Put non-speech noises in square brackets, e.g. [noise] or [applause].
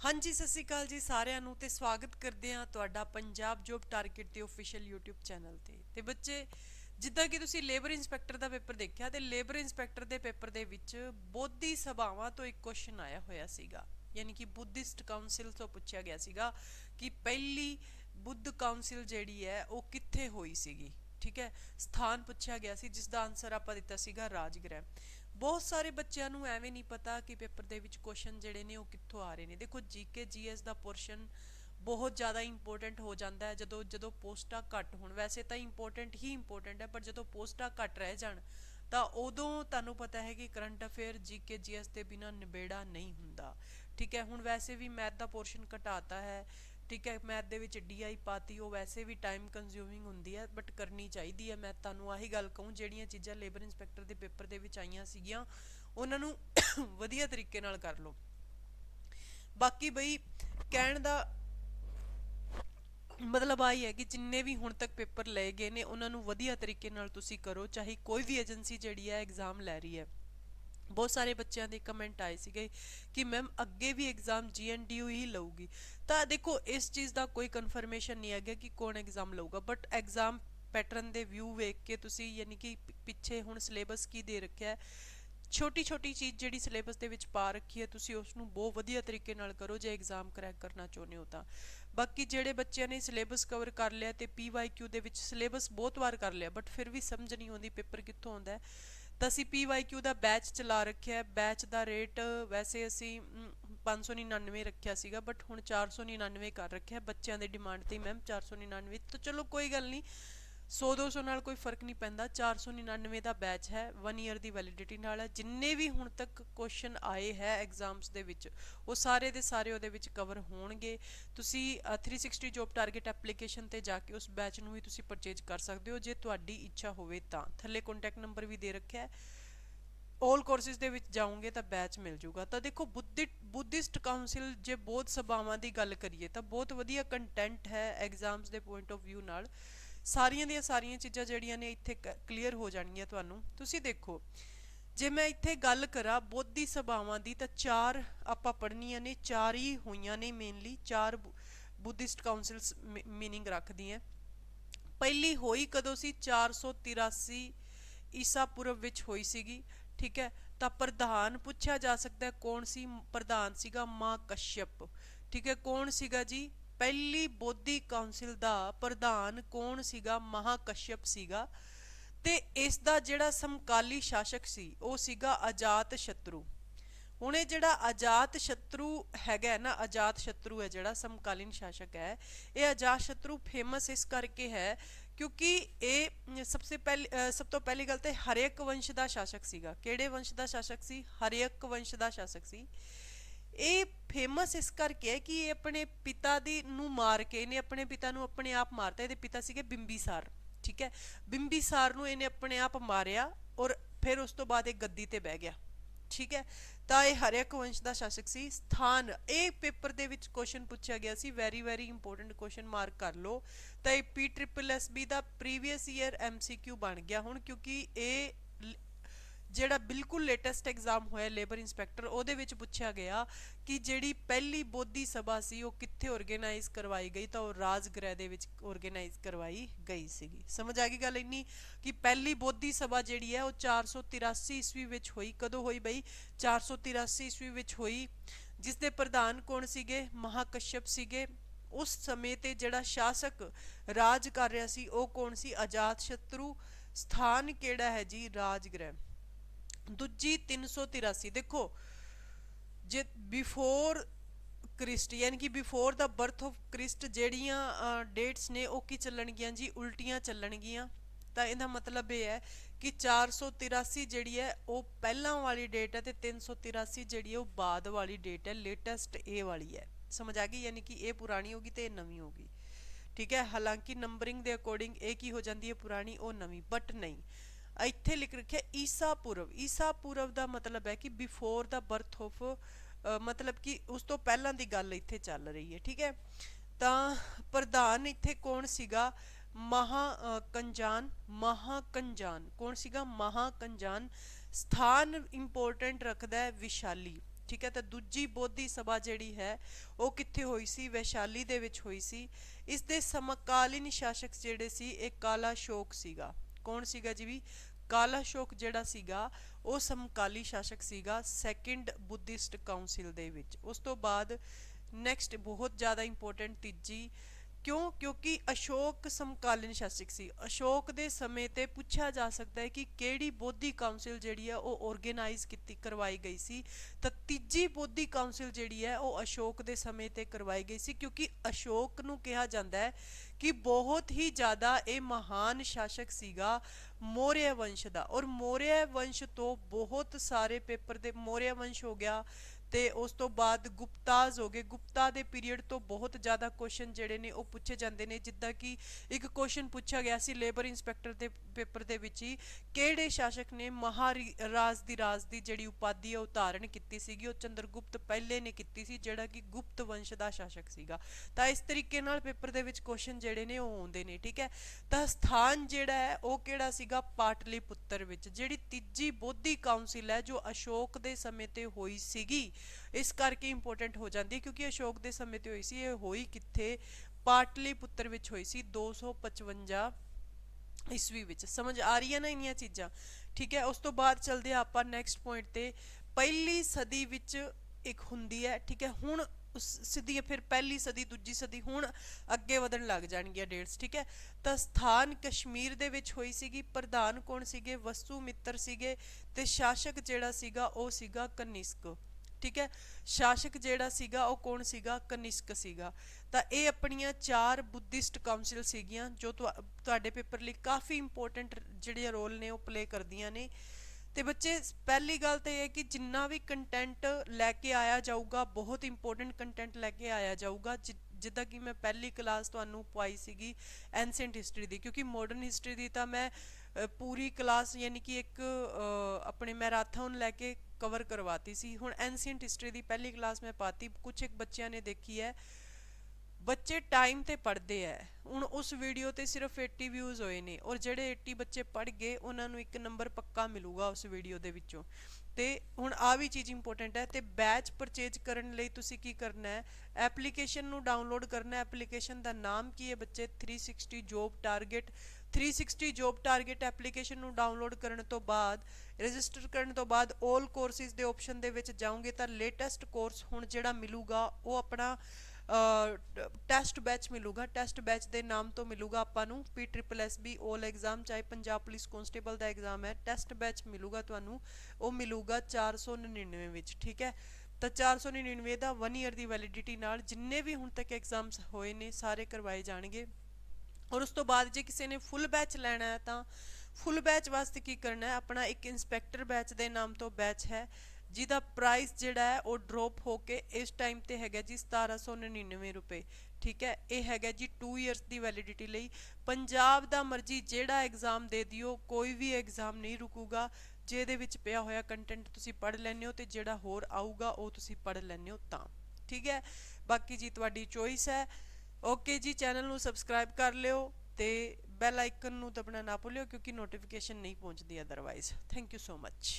ਹਾਂਜੀ, ਸਤਿ ਸ਼੍ਰੀ ਅਕਾਲ ਜੀ ਸਾਰਿਆਂ ਨੂੰ ਤੇ ਸਵਾਗਤ ਕਰਦੇ ਹਾਂ ਤੁਹਾਡਾ ਪੰਜਾਬ ਜੋਬ ਟਾਰਗੇਟ ਦੇ ਅਫੀਸ਼ੀਅਲ YouTube ਚੈਨਲ ਤੇ। ਤੇ ਬੱਚੇ, ਜਿੱਦਾਂ ਕਿ ਤੁਸੀਂ ਲੇਬਰ ਇਨਸਪੈਕਟਰ ਦਾ ਪੇਪਰ ਦੇਖਿਆ ਤੇ ਲੇਬਰ ਇਨਸਪੈਕਟਰ ਦੇ ਪੇਪਰ ਦੇ ਵਿੱਚ ਬੋਧੀ ਸਭਾਵਾਂ ਤੋਂ ਇੱਕ ਕੁਐਸਚਨ ਆਇਆ ਹੋਇਆ ਸੀਗਾ। ਯਾਨੀ ਕਿ ਬੁੱਧਿਸਟ ਕਾਉਂਸਲ ਤੋਂ ਪੁੱਛਿਆ ਗਿਆ ਸੀਗਾ ਕਿ ਪਹਿਲੀ ਬੁੱਧ ਕਾਉਂਸਲ ਜਿਹੜੀ ਹੈ ਉਹ ਕਿੱਥੇ ਹੋਈ ਸੀਗੀ। ਠੀਕ ਹੈ? ਸਥਾਨ ਪੁੱਛਿਆ ਗਿਆ ਸੀ, ਜਿਸ ਦਾ ਆਨਸਰ ਆਪਾਂ ਦਿੱਤਾ ਸੀਗਾ ਰਾਜਗ੍ਰਹਿ। ਬਹੁਤ ਸਾਰੇ ਬੱਚਿਆਂ ਨੂੰ ਐਵੇਂ ਨਹੀਂ ਪਤਾ ਕਿ ਪੇਪਰ ਦੇ ਵਿੱਚ ਕੁਐਸਚਨ ਜਿਹੜੇ ਨੇ ਉਹ ਕਿੱਥੋਂ ਆ ਰਹੇ ਨੇ। ਦੇਖੋ ਜੀਕੇ ਜੀਐਸ ਦਾ ਪੋਰਸ਼ਨ ਬਹੁਤ ਜ਼ਿਆਦਾ ਇੰਪੋਰਟੈਂਟ ਹੋ ਜਾਂਦਾ ਹੈ। ਜਦੋਂ ਜਦੋਂ ਪੋਸਟਾਂ ਘੱਟ ਹੋਣ, ਵੈਸੇ ਤਾਂ ਇੰਪੋਰਟੈਂਟ ਹੀ ਇੰਪੋਰਟੈਂਟ ਹੈ, ਪਰ ਜਦੋਂ ਪੋਸਟਾਂ ਘੱਟ ਰਹਿ ਜਾਣ, ਤਾਂ ਉਦੋਂ ਤੁਹਾਨੂੰ ਪਤਾ ਹੈ ਕਿ ਕਰੰਟ ਅਫੇਅਰ ਜੀਕੇ ਜੀਐਸ ਦੇ ਬਿਨਾ ਨਿਬੇੜਾ ਨਹੀਂ ਹੁੰਦਾ। ਠੀਕ ਹੈ, ਹੁਣ ਵੈਸੇ ਵੀ ਮੈਥ ਦਾ ਪੋਰਸ਼ਨ ਘਟਾਤਾ ਹੈ। ਠੀਕ ਹੈ ਮੈਥ ਦੇ ਵਿੱਚ ਡੀਆਈ ਪਾਤੀ, ਉਹ ਵੈਸੇ ਵੀ ਟਾਈਮ ਕੰਜ਼ਿਊਮਿੰਗ ਹੁੰਦੀ ਹੈ ਬਟ ਕਰਨੀ ਚਾਹੀਦੀ ਹੈ। ਮੈਂ ਤੁਹਾਨੂੰ ਆਹੀ ਗੱਲ ਕਹੂੰ, ਜਿਹੜੀਆਂ ਚੀਜ਼ਾਂ ਲੇਬਰ ਇਨਸਪੈਕਟਰ ਦੇ ਪੇਪਰ ਦੇ ਵਿੱਚ ਆਈਆਂ ਸੀਗੀਆਂ, ਉਹਨਾਂ ਨੂੰ [coughs] ਵਧੀਆ ਤਰੀਕੇ ਨਾਲ ਕਰ ਲਓ। ਬਾਕੀ ਬਈ, ਕਹਿਣ ਦਾ ਮਤਲਬ ਆਈ ਹੈ ਕਿ ਜਿੰਨੇ ਵੀ ਹੁਣ ਤੱਕ ਪੇਪਰ ਲਏ ਗਏ ਨੇ, ਉਹਨਾਂ ਨੂੰ ਵਧੀਆ ਤਰੀਕੇ ਨਾਲ ਤੁਸੀਂ ਕਰੋ, ਚਾਹੇ ਕੋਈ ਵੀ ਏਜੰਸੀ ਜਿਹੜੀ ਹੈ ਐਗਜ਼ਾਮ ਲੈ ਰਹੀ ਹੈ। ਬਹੁਤ ਸਾਰੇ ਬੱਚਿਆਂ ਦੇ ਕਮੈਂਟ ਆਏ ਸੀਗੇ ਕਿ ਮੈਮ ਅੱਗੇ ਵੀ ਐਗਜ਼ਾਮ ਜੀਐਨਡੀਯੂ ਹੀ ਲਊਗੀ। ਤਾਂ ਦੇਖੋ, ਇਸ ਚੀਜ਼ ਦਾ ਕੋਈ ਕਨਫਰਮੇਸ਼ਨ ਨਹੀਂ ਹੈਗਾ ਕਿ ਕੌਣ ਐਗਜ਼ਾਮ ਲਊਗਾ ਬਟ ਐਗਜ਼ਾਮ ਪੈਟਰਨ ਦੇ ਵਿਊ ਵੇਖ ਕੇ ਤੁਸੀਂ ਯਾਨੀ ਕਿ ਪਿੱਛੇ ਹੁਣ ਸਿਲੇਬਸ ਕੀ ਦੇ ਰੱਖਿਆ ਹੈ ਛੋਟੀ ਛੋਟੀ ਚੀਜ਼ ਜਿਹੜੀ ਸਿਲੇਬਸ ਦੇ ਵਿੱਚ ਪਾ ਰੱਖੀ ਹੈ, ਤੁਸੀਂ ਉਸ ਨੂੰ ਬਹੁਤ ਵਧੀਆ ਤਰੀਕੇ ਨਾਲ ਕਰੋ ਜੇ ਐਗਜ਼ਾਮ ਕਰੈਕ ਕਰਨਾ ਚਾਹੁੰਦੇ ਹੋ ਤਾਂ। ਬਾਕੀ ਜਿਹੜੇ ਬੱਚਿਆਂ ਨੇ ਸਿਲੇਬਸ ਕਵਰ ਕਰ ਲਿਆ ਤੇ ਪੀਵਾਈਕਿਊ ਦੇ ਵਿੱਚ ਸਿਲੇਬਸ ਬਹੁਤ ਵਾਰ ਕਰ ਲਿਆ ਬਟ ਫਿਰ ਵੀ ਸਮਝ ਨਹੀਂ ਆਉਂਦੀ ਪੇਪਰ ਕਿੱਥੋਂ ਆਉਂਦਾ ਹੈ। ਤਾਂ ਅਸੀਂ ਪੀਵਾਈਕਿਊ ਦਾ ਬੈਚ ਚਲਾ ਰੱਖਿਆ ਹੈ। ਬੈਚ ਦਾ ਰੇਟ ਵੈਸੇ ਅਸੀਂ ਮ, 599 ਰੱਖਿਆ ਸੀਗਾ ਬਟ ਹੁਣ 499 ਕਰ ਰੱਖਿਆ ਬੱਚਿਆਂ ਦੇ ਡਿਮਾਂਡ ਤੇ ਮੈਮ 499 ਤਾਂ ਚਲੋ ਕੋਈ ਗੱਲ ਨਹੀਂ 100 200 ਨਾਲ ਕੋਈ ਫ਼ਰਕ ਨਹੀਂ ਪੈਂਦਾ 499 ਦਾ ਬੈਚ ਹੈ 1 ਇਅਰ ਦੀ ਵੈਲਿਡਿਟੀ ਨਾਲ ਹੈ ਜਿੰਨੇ ਵੀ ਹੁਣ ਤੱਕ ਕੁਐਸਚਨ ਆਏ ਹੈ ਐਗਜ਼ਾਮਸ ਦੇ ਵਿੱਚ ਉਹ ਸਾਰੇ ਦੇ ਸਾਰੇ ਉਹਦੇ ਵਿੱਚ ਕਵਰ ਹੋਣਗੇ। ਤੁਸੀਂ ਅ, 360 ਜੌਬ ਟਾਰਗੇਟ ਐਪਲੀਕੇਸ਼ਨ ਤੇ ਜਾ ਕੇ ਉਸ ਬੈਚ ਨੂੰ ਵੀ ਤੁਸੀਂ ਪਰਚੇਜ ਕਰ ਸਕਦੇ ਹੋ ਜੇ ਤੁਹਾਡੀ ਇੱਛਾ ਹੋਵੇ ਤਾਂ। ਥੱਲੇ ਕੰਟੈਕਟ ਨੰਬਰ ਵੀ ਦੇ ਰੱਖਿਆ ਹੈ। 올 ਕੋਰਸਿਸ ਦੇ ਵਿੱਚ ਜਾਓਗੇ ਤਾਂ ਬੈਚ ਮਿਲ ਜੂਗਾ ਤਾਂ ਦੇਖੋ ਬੁੱਧਿ ਬੁੱਧਿਸਟ ਕਾਉਂਸਲ ਜੇ ਬੋਧ ਸਭਾਵਾਂ ਦੀ ਗੱਲ ਕਰੀਏ ਤਾਂ ਬਹੁਤ ਵਧੀਆ ਕੰਟੈਂਟ ਹੈ ਐਗਜ਼ਾਮਸ ਦੇ ਪੁਆਇੰਟ ਆਫ View ਨਾਲ। ਸਾਰੀਆਂ ਦੀਆਂ ਸਾਰੀਆਂ ਚੀਜ਼ਾਂ ਜਿਹੜੀਆਂ ਨੇ ਇੱਥੇ ਕਲੀਅਰ ਹੋ ਜਾਣਗੀਆਂ ਤੁਹਾਨੂੰ। ਤੁਸੀਂ ਦੇਖੋ, ਜੇ ਮੈਂ ਇੱਥੇ ਗੱਲ ਕਰਾਂ ਬੋਧੀ ਸਭਾਵਾਂ ਦੀ ਤਾਂ ਚਾਰ ਆਪਾਂ ਪੜ੍ਹਨੀਆਂ ਨੇ, ਚਾਰ ਹੀ ਹੋਈਆਂ ਨੇ ਮੇਨਲੀ ਚਾਰ ਬੁੱਧਿਸਟ ਕਾਉਂਸਲਸ ਮੀਨਿੰਗ ਰੱਖਦੀਆਂ। ਪਹਿਲੀ ਹੋਈ ਕਦੋਂ ਸੀ? 483 ਈਸਾ ਪੂਰਵ ਵਿੱਚ ਹੋਈ ਸੀਗੀ, ਠੀਕ ਹੈ? ਤਾਂ ਪ੍ਰਧਾਨ ਪੁੱਛਿਆ ਜਾ ਸਕਦਾ ਕੌਣ ਸੀ? ਪ੍ਰਧਾਨ ਸੀਗਾ ਮਾਂ ਕਸ਼ਯਪ, ਠੀਕ ਹੈ? ਕੌਣ ਸੀਗਾ ਜੀ? ਪਹਿਲੀ ਬੋਧੀ ਕੌਂਸਲ ਦਾ ਪ੍ਰਧਾਨ ਕੌਣ ਸੀਗਾ? ਮਹਾ ਸੀਗਾ। ਤੇ ਇਸ ਦਾ ਜਿਹੜਾ ਸਮਕਾਲੀ ਸ਼ਾਸਕ ਸੀ, ਉਹ ਸੀਗਾ ਅਜਾਤ ਸ਼ਤਰੂ। ਹੁਣ ਇਹ ਜਿਹੜਾ ਅਜਾਤ ਸ਼ਤਰੂ ਹੈਗਾ ਹੈ ਨਾ ਅਜਾਤ ਸ਼ਤਰੂ ਹੈ ਜਿਹੜਾ, ਸਮਕਾਲੀਨ ਸ਼ਾਸਕ ਹੈ, ਇਹ ਅਜਾਤ ਸ਼ਤਰੂ ਫੇਮਸ ਇਸ ਕਰਕੇ ਹੈ ਕਿਉਂਕਿ ਇਹ ਸਭ ਤੋਂ ਪਹਿਲੀ ਸਭ ਤੋਂ ਪਹਿਲੀ ਗੱਲ ਤੇ ਹਰੇਕ ਵੰਸ਼ ਦਾ ਸ਼ਾਸਕ ਸੀਗਾ। ਕਿਹੜੇ ਵੰਸ਼ ਦਾ ਸ਼ਾਸਕ ਸੀ? ਹਰੇਕ ਵੰਸ਼ ਦਾ ਸ਼ਾਸਕ ਸੀ। ਇਹ ਫੇਮਸ ਇਸ ਕਰਕੇ ਹੈ ਕਿ ਇਹ ਆਪਣੇ ਪਿਤਾ ਦੀ ਨੂੰ ਮਾਰ ਕੇ, ਇਹਨੇ ਆਪਣੇ ਪਿਤਾ ਨੂੰ ਆਪਣੇ ਆਪ ਮਾਰਤਾ, ਇਹਦੇ ਪਿਤਾ ਸੀਗੇ ਬਿੰਬੀਸਾਰ, ਠੀਕ ਹੈ? ਬਿੰਬੀਸਾਰ ਨੂੰ ਇਹਨੇ ਆਪਣੇ ਆਪ ਮਾਰਿਆ ਔਰ ਫਿਰ ਉਸ ਤੋਂ ਬਾਅਦ ਇਹ ਗੱਦੀ ਤੇ ਬਹਿ ਗਿਆ, ਠੀਕ ਹੈ? ਤਾਂ ਇਹ ਹਰਯਕ ਵੰਸ਼ ਦਾ ਸ਼ਾਸਕ ਸੀ, ਸਥਾਨ, ਇਹ ਪੇਪਰ ਦੇ ਵਿੱਚ ਕੁਐਸਚਨ ਪੁੱਛਿਆ ਗਿਆ ਸੀ very very important question mark ਕਰ ਲਓ। ਤਾਂ ਇਹ ਪੀ ਟ੍ਰਿਪਲ ਐਸ ਬੀ ਦਾ ਪ੍ਰੀਵੀਅਸ ਈਅਰ ਐਮਸੀਕਿਊ ਬਣ ਗਿਆ ਹੁਣ, ਕਿਉਂਕਿ ਇਹ ਜਿਹੜਾ ਬਿਲਕੁਲ ਲੇਟੈਸਟ ਐਗਜ਼ਾਮ ਹੋਇਆ ਲੇਬਰ ਇਨਸਪੈਕਟਰ ਉਹਦੇ ਵਿੱਚ ਪੁੱਛਿਆ ਗਿਆ ਕਿ ਜਿਹੜੀ ਪਹਿਲੀ ਬੋਧੀ ਸਭਾ ਸੀ, ਉਹ ਕਿੱਥੇ ਆਰਗੇਨਾਈਜ਼ ਕਰਵਾਈ ਗਈ ਤਾਂ ਉਹ ਰਾਜਗ੍ਰਹਿ ਦੇ ਵਿੱਚ ਆਰਗੇਨਾਈਜ਼ ਕਰਵਾਈ ਗਈ ਸੀਗੀ। ਸਮਝ ਆ ਗਈ ਗੱਲ ਇੰਨੀ ਕਿ ਪਹਿਲੀ ਬੋਧੀ ਸਭਾ ਜਿਹੜੀ ਹੈ, ਉਹ 483 ਈਸਵੀ ਵਿੱਚ ਹੋਈ। ਕਦੋਂ ਹੋਈ ਬਈ? 483 ਈਸਵੀ ਵਿੱਚ ਹੋਈ। ਜਿਸ ਦੇ ਪ੍ਰਧਾਨ ਕੌਣ ਸੀਗੇ? ਮਹਾਕਸ਼ਪ ਸੀਗੇ। ਉਸ ਸਮੇਂ ਤੇ ਜਿਹੜਾ ਸ਼ਾਸਕ ਰਾਜ ਕਰ ਰਿਹਾ ਸੀ, ਉਹ ਕੌਣ ਸੀ? ਅਜਾਤ ਸ਼ਤਰੂ। ਸਥਾਨ ਕਿਹੜਾ ਹੈ ਜੀ? ਰਾਜਗ੍ਰਹਿ। ਦੂਜੀ 383 ਦੇਖੋ, ਜੇ ਬਿਫੋਰ ਕ੍ਰਿਸਟ, ਯਾਨੀ ਕਿ before the birth of Christ ਜਿਹੜੀਆਂ ਡੇਟਸ ਨੇ, ਉਹ ਕੀ ਚੱਲਣਗੀਆਂ ਜੀ? ਉਲਟੀਆਂ ਚੱਲਣਗੀਆਂ। ਤਾਂ ਇਹਦਾ ਮਤਲਬ ਇਹ ਹੈ ਕਿ 483 ਜਿਹੜੀ ਹੈ, ਉਹ ਪਹਿਲਾਂ ਵਾਲੀ ਡੇਟ ਹੈ ਤੇ 383 ਜਿਹੜੀ ਹੈ, ਉਹ ਬਾਅਦ ਵਾਲੀ ਡੇਟ ਹੈ ਲੇਟੈਸਟ ਇਹ ਵਾਲੀ ਹੈ। ਸਮਝ ਆ ਗਈ? ਯਾਨੀ ਕਿ ਇਹ ਪੁਰਾਣੀ ਹੋਗੀ ਤੇ ਇਹ ਨਵੀਂ ਹੋਗੀ ਠੀਕ ਹੈ? ਹਾਲਾਂਕਿ ਨੰਬਰਿੰਗ ਦੇ ਅਕੋਰਡਿੰਗ ਇਹ ਕੀ ਹੋ ਜਾਂਦੀ ਹੈ ਪੁਰਾਣੀ, ਉਹ ਨਵੀਂ ਬਟ ਨਹੀਂ। ਇੱਥੇ ਲਿਖ ਰੱਖਿਆ ਈਸਾ ਪੂਰਵ ਈਸਾ ਪੂਰਵ ਦਾ ਮਤਲਬ ਹੈ ਕਿ ਬਿਫੋਰ ਦਾ ਬਰਥ ਆਫ ਮਤਲਬ ਕਿ ਉਸ ਤੋਂ ਪਹਿਲਾਂ ਦੀ ਗੱਲ ਇੱਥੇ ਚੱਲ ਰਹੀ ਹੈ, ਠੀਕ ਹੈ? ਤਾਂ ਪ੍ਰਧਾਨ ਇੱਥੇ ਕੌਣ ਸੀਗਾ? ਮਹਾ ਕੰਜਾਨ ਮਹਾ ਕੰਜਾਨ। ਕੌਣ ਸੀਗਾ? ਮਹਾ ਕੰਜਾਨ। ਸਥਾਨ ਇੰਪੋਰਟੈਂਟ ਰੱਖਦਾ ਹੈ ਵਿਸ਼ਾਲੀ, ਠੀਕ ਹੈ? ਤਾਂ ਦੂਜੀ ਬੋਧੀ ਸਭਾ ਜਿਹੜੀ ਹੈ, ਉਹ ਕਿੱਥੇ ਹੋਈ ਸੀ? ਵੈਸ਼ਾਲੀ ਦੇ ਵਿੱਚ ਹੋਈ ਸੀ। ਇਸ ਦੇ ਸਮਕਾਲੀਨ ਸ਼ਾਸਕ ਜਿਹੜੇ ਸੀ, ਇਹ ਕਾਲਾ ਸ਼ੋਕ ਸੀਗਾ। ਕੌਣ ਸੀਗਾ ਜੀ ਵੀ? ਕਾਲਾ ਸ਼ੋਕ ਜਿਹੜਾ ਸੀਗਾ, ਉਹ ਸਮਕਾਲੀ ਸ਼ਾਸਕ ਸੀਗਾ ਸੈਕਿੰਡ ਬੁੱਧਿਸਟ ਕਾਉਂਸਿਲ ਦੇ ਵਿੱਚ। ਉਸ ਤੋਂ ਬਾਅਦ ਨੈਕਸਟ ਬਹੁਤ ਜ਼ਿਆਦਾ ਇੰਪੋਰਟੈਂਟ ਤੀਜੀ, ਕਿਉਂ? ਕਿਉਂਕਿ ਅਸ਼ੋਕ ਸਮਕਾਲੀਨ ਸ਼ਾਸਕ ਸੀ। ਅਸ਼ੋਕ ਦੇ ਸਮੇਂ ਤੇ ਪੁੱਛਿਆ ਜਾ ਸਕਦਾ ਹੈ ਕਿ ਕਿਹੜੀ ਬੋਧੀ ਕਾਉਂਸਿਲ ਜਿਹੜੀ ਹੈ, ਉਹ ਆਰਗੇਨਾਈਜ਼ ਕੀਤੀ, ਕਰਵਾਈ ਗਈ ਸੀ। ਤਾਂ ਤੀਜੀ ਬੋਧੀ ਕਾਉਂਸਿਲ ਜਿਹੜੀ ਹੈ, ਉਹ ਅਸ਼ੋਕ ਦੇ ਸਮੇਂ ਤੇ ਕਰਵਾਈ ਗਈ ਸੀ, ਕਿਉਂਕਿ ਅਸ਼ੋਕ ਨੂੰ ਕਿਹਾ ਜਾਂਦਾ ਹੈ ਕਿ ਬਹੁਤ ਹੀ ਜ਼ਿਆਦਾ ਇਹ ਮਹਾਨ ਸ਼ਾਸਕ ਸੀਗਾ ਮੌਰਿਆ ਵੰਸ਼ ਦਾ। ਔਰ ਮੌਰਿਆ ਵੰਸ਼ ਤੋਂ ਬਹੁਤ ਸਾਰੇ ਪੇਪਰ ਦੇ, ਮੌਰਿਆ ਵੰਸ਼ ਹੋ ਗਿਆ ਤੇ ਉਸ ਤੋਂ ਬਾਅਦ ਗੁਪਤਾਜ਼ ਹੋ ਗਏ। ਗੁਪਤਾ ਦੇ ਪੀਰੀਅਡ ਤੋਂ ਬਹੁਤ ਜ਼ਿਆਦਾ ਕੁਐਸਚਨ ਜਿਹੜੇ ਨੇ ਉਹ ਪੁੱਛੇ ਜਾਂਦੇ ਨੇ। ਜਿੱਦਾਂ ਕਿ ਇੱਕ ਕੁਐਸਚਨ ਪੁੱਛਿਆ ਗਿਆ ਸੀ ਲੇਬਰ ਇਨਸਪੈਕਟਰ ਦੇ ਪੇਪਰ ਦੇ ਵਿੱਚ ਹੀ, ਕਿਹੜੇ ਸ਼ਾਸਕ ਨੇ ਮਹਾਰਾਜ ਦੀ ਰਾਜ ਦੀ ਜਿਹੜੀ ਉਪਾਧੀ ਹੈ ਉਹ ਧਾਰਨ ਕੀਤੀ ਸੀਗੀ? ਉਹ ਚੰਦਰਗੁਪਤ ਪਹਿਲੇ ਨੇ ਕੀਤੀ ਸੀ, ਜਿਹੜਾ ਕਿ ਗੁਪਤ ਵੰਸ਼ ਦਾ ਸ਼ਾਸਕ ਸੀਗਾ। ਤਾਂ ਇਸ ਤਰੀਕੇ ਨਾਲ ਪੇਪਰ ਦੇ ਵਿੱਚ ਕੁਐਸਚਨ ਜਿਹੜੇ ਨੇ ਉਹ ਆਉਂਦੇ ਨੇ, ਠੀਕ ਹੈ? ਤਾਂ ਸਥਾਨ ਜਿਹੜਾ ਹੈ, ਉਹ ਕਿਹੜਾ ਸੀਗਾ? ਪਾਟਲੀਪੁੱਤਰ ਵਿੱਚ, ਜਿਹੜੀ ਤੀਜੀ ਬੋਧੀ ਕਾਉਂਸਿਲ ਹੈ, ਜੋ ਅਸ਼ੋਕ ਦੇ ਸਮੇਂ ਤੇ ਹੋਈ ਸੀਗੀ। ਇਸ ਕਰਕੇ ਇੰਪੋਰਟੈਂਟ ਹੋ ਜਾਂਦੀ ਕਿਉਂਕਿ ਅਸ਼ੋਕ ਦੇ ਸਮੇਂ ਤੇ ਹੋਈ ਸੀ, ਇਹ ਹੋਈ ਕਿੱਥੇ? ਪਾਟਲੀਪੁੱਤਰ ਵਿੱਚ ਹੋਈ ਸੀ 255 ਈਸਵੀ ਵਿੱਚ। ਸਮਝ ਆ ਰਹੀ ਹੈ ਨਾ ਇੰਨੀਆਂ ਚੀਜ਼ਾਂ? ਠੀਕ ਹੈ, ਉਸ ਤੋਂ ਬਾਅਦ ਚਲਦੇ ਆਪਾਂ ਨੈਕਸਟ ਪੁਆਇੰਟ ਤੇ। ਪਹਿਲੀ ਸਦੀ ਵਿੱਚ ਇੱਕ ਹੁੰਦੀ ਹੈ, ਠੀਕ ਹੈ, ਹੁਣ ਸਿੱਧੀ ਫਿਰ ਪਹਿਲੀ ਸਦੀ, ਦੂਜੀ ਸਦੀ ਹੁਣ ਅੱਗੇ ਵਧਣ ਲੱਗ ਜਾਣਗੀਆਂ ਡੇਟਸ ਠੀਕ ਹੈ। ਤਾਂ ਸਥਾਨ ਕਸ਼ਮੀਰ ਦੇ ਵਿੱਚ ਹੋਈ ਸੀਗੀ, ਪ੍ਰਧਾਨ ਕੌਣ ਸੀਗੇ? ਵਸੂ ਮਿੱਤਰ ਸੀਗੇ ਤੇ ਸ਼ਾਸਕ ਜਿਹੜਾ ਸੀਗਾ ਉਹ ਸੀਗਾ ਕਨਿਸ਼ਕ। ਠੀਕ ਹੈ? ਸ਼ਾਸਕ ਜਿਹੜਾ ਸੀਗਾ, ਉਹ ਕੌਣ ਸੀਗਾ? ਕਨਿਸ਼ਕ ਸੀਗਾ। ਤਾਂ ਇਹ ਆਪਣੀਆਂ ਚਾਰ ਬੁੱਧਿਸਟ ਕਾਉਂਸਲ ਸੀਗੀਆਂ, ਜੋ ਤੁਹਾਡੇ ਪੇਪਰ ਲਈ ਕਾਫੀ ਇੰਪੋਰਟੈਂਟ ਜਿਹੜੇ ਰੋਲ ਨੇ, ਉਹ ਪਲੇ ਕਰਦੀਆਂ ਨੇ। ਤੇ ਬੱਚੇ, ਪਹਿਲੀ ਗੱਲ ਤਾਂ ਇਹ ਹੈ ਕਿ ਜਿੰਨਾ ਵੀ ਕੰਟੈਂਟ ਲੈ ਕੇ ਆਇਆ ਜਾਊਗਾ, ਬਹੁਤ ਇੰਪੋਰਟੈਂਟ ਕੰਟੈਂਟ ਲੈ ਕੇ ਆਇਆ ਜਾਊਗਾ, ਜਿ- ਜਿੱਦਾਂ ਕਿ ਮੈਂ ਪਹਿਲੀ ਕਲਾਸ ਤੁਹਾਨੂੰ ਪਵਾਈ ਸੀਗੀ ਐਂਸ਼ੀਅੰਟ ਹਿਸਟਰੀ ਦੀ ਕਿਉਂਕਿ ਮਾਡਰਨ ਹਿਸਟਰੀ ਦੀ ਤਾਂ ਮੈਂ ਪੂਰੀ ਕਲਾਸ ਯਾਨੀ ਕਿ ਇੱਕ ਅ, ਆਪਣੇ ਮੈਰਾਥਨ ਲੈ ਕੇ ਕਵਰ ਕਰਵਾਤੀ ਸੀ। ਹੁਣ ਐਂਸ਼ੀਅੰਟ ਹਿਸਟਰੀ ਦੀ ਪਹਿਲੀ ਕਲਾਸ ਮੈਂ ਪਾਤੀ ਕੁਝ ਇੱਕ ਬੱਚਿਆਂ ਨੇ ਦੇਖੀ ਹੈ। ਬੱਚੇ ਟਾਈਮ ਤੇ ਪੜ੍ਹਦੇ ਐ। ਹੁਣ ਉਸ ਵੀਡੀਓ ਤੇ ਸਿਰਫ 80 ਵਿਊਜ਼ ਹੋਏ ਨੇ ਔਰ ਜਿਹੜੇ 80 ਬੱਚੇ ਪੜ੍ਹ ਗਏ, ਉਹਨਾਂ ਨੂੰ ਇੱਕ ਨੰਬਰ ਪੱਕਾ ਮਿਲੂਗਾ ਉਸ ਵੀਡੀਓ ਦੇ ਵਿੱਚੋਂ। ਤੇ ਹੁਣ ਆ ਵੀ ਚੀਜ਼ ਇੰਪੋਰਟੈਂਟ ਹੈ ਤੇ ਬੈਚ ਪਰਚੇਜ ਕਰਨ ਲਈ ਤੁਸੀਂ ਕੀ ਕਰਨਾ ਹੈ ਐਪਲੀਕੇਸ਼ਨ ਨੂੰ ਡਾਊਨਲੋਡ ਕਰਨਾ ਹੈ ਐਪਲੀਕੇਸ਼ਨ ਦਾ ਨਾਮ ਕੀ ਹੈ ਬੱਚੇ? 360 job target 360 job target application ਨੂੰ ਡਾਊਨਲੋਡ ਕਰਨ ਤੋਂ ਬਾਅਦ ਰਜਿਸਟਰ ਕਰਨ ਤੋਂ ਬਾਅਦ 올 ਕੋਰਸਿਸ ਦੇ ਆਪਸ਼ਨ ਦੇ ਵਿੱਚ ਜਾਓਗੇ ਤਾਂ ਲੇਟੈਸਟ ਕੋਰਸ ਹੁਣ ਜਿਹੜਾ ਮਿਲੂਗਾ, ਉਹ ਆਪਣਾ ਟੈਸਟ ਬੈਚ ਮਿਲੂਗਾ। ਟੈਸਟ ਬੈਚ ਦੇ ਨਾਮ ਤੋਂ ਮਿਲੂਗਾ ਆਪਾਂ ਨੂੰ P triple S B 올 exam ਚਾਹੇ ਪੰਜਾਬ ਪੁਲਿਸ ਕਨਸਟੇਬਲ ਦਾ ਐਗਜ਼ਾਮ ਹੈ ਟੈਸਟ ਬੈਚ ਮਿਲੂਗਾ ਤੁਹਾਨੂੰ। ਉਹ ਮਿਲੂਗਾ 499 ਵਿੱਚ, ਠੀਕ ਹੈ? ਤਾਂ 499 ਦਾ 1 ਈਅਰ ਦੀ ਵੈਲਿਡਿਟੀ ਨਾਲ ਜਿੰਨੇ ਵੀ ਹੁਣ ਤੱਕ ਐਗਜ਼ਾਮਸ ਹੋਏ ਨੇ, ਸਾਰੇ ਕਰਵਾਏ ਜਾਣਗੇ। ਔਰ ਉਸ ਤੋਂ ਬਾਅਦ ਜੇ ਕਿਸੇ ਨੇ ਫੁੱਲ ਬੈਚ ਲੈਣਾ ਹੈ ਤਾਂ ਫੁੱਲ ਬੈਚ ਵਾਸਤੇ ਕੀ ਕਰਨਾ ਹੈ? ਆਪਣਾ ਇੱਕ ਇਨਸਪੈਕਟਰ ਬੈਚ ਦੇ ਨਾਮ ਤੋਂ ਬੈਚ ਹੈ। ਜਿਹਦਾ ਪ੍ਰਾਈਸ ਜਿਹੜਾ ਹੈ ਉਹ ਡ੍ਰੌਪ ਹੋ ਕੇ ਇਸ ਟਾਈਮ ਤੇ ਹੈਗਾ ਜੀ 1799 ਰੁਪਏ, ਠੀਕ ਹੈ? ਇਹ ਹੈਗਾ ਜੀ 2 ਇਅਰਸ ਦੀ ਵੈਲਿਡਿਟੀ ਲਈ। ਪੰਜਾਬ ਦਾ ਮਰਜ਼ੀ ਜਿਹੜਾ ਐਗਜ਼ਾਮ ਦੇ ਦਿਓ, ਕੋਈ ਵੀ ਐਗਜ਼ਾਮ ਨਹੀਂ ਰੁਕੂਗਾ, ਜਿਹਦੇ ਵਿੱਚ ਪਿਆ ਹੋਇਆ ਕੰਟੈਂਟ ਤੁਸੀਂ ਪੜ੍ਹ ਲੈਂਦੇ ਹੋ ਤੇ ਜਿਹੜਾ ਹੋਰ ਆਊਗਾ ਉਹ ਤੁਸੀਂ ਪੜ੍ਹ ਲੈਂਦੇ ਹੋ ਤਾਂ। ਠੀਕ ਹੈ? ਬਾਕੀ ਜੀ ਤੁਹਾਡੀ ਚੋਇਸ ਹੈ। ਓਕੇ ਜੀ ਚੈਨਲ ਨੂੰ ਸਬਸਕ੍ਰਾਈਬ ਕਰ ਲਿਓ ਤੇ ਬੈਲ ਆਈਕਨ ਨੂੰ ਦਬਣਾ ਨਾ ਭੁੱਲਿਓ ਕਿਉਂਕਿ ਨੋਟੀਫਿਕੇਸ਼ਨ ਨਹੀਂ ਪਹੁੰਚਦੀ otherwise thank you so much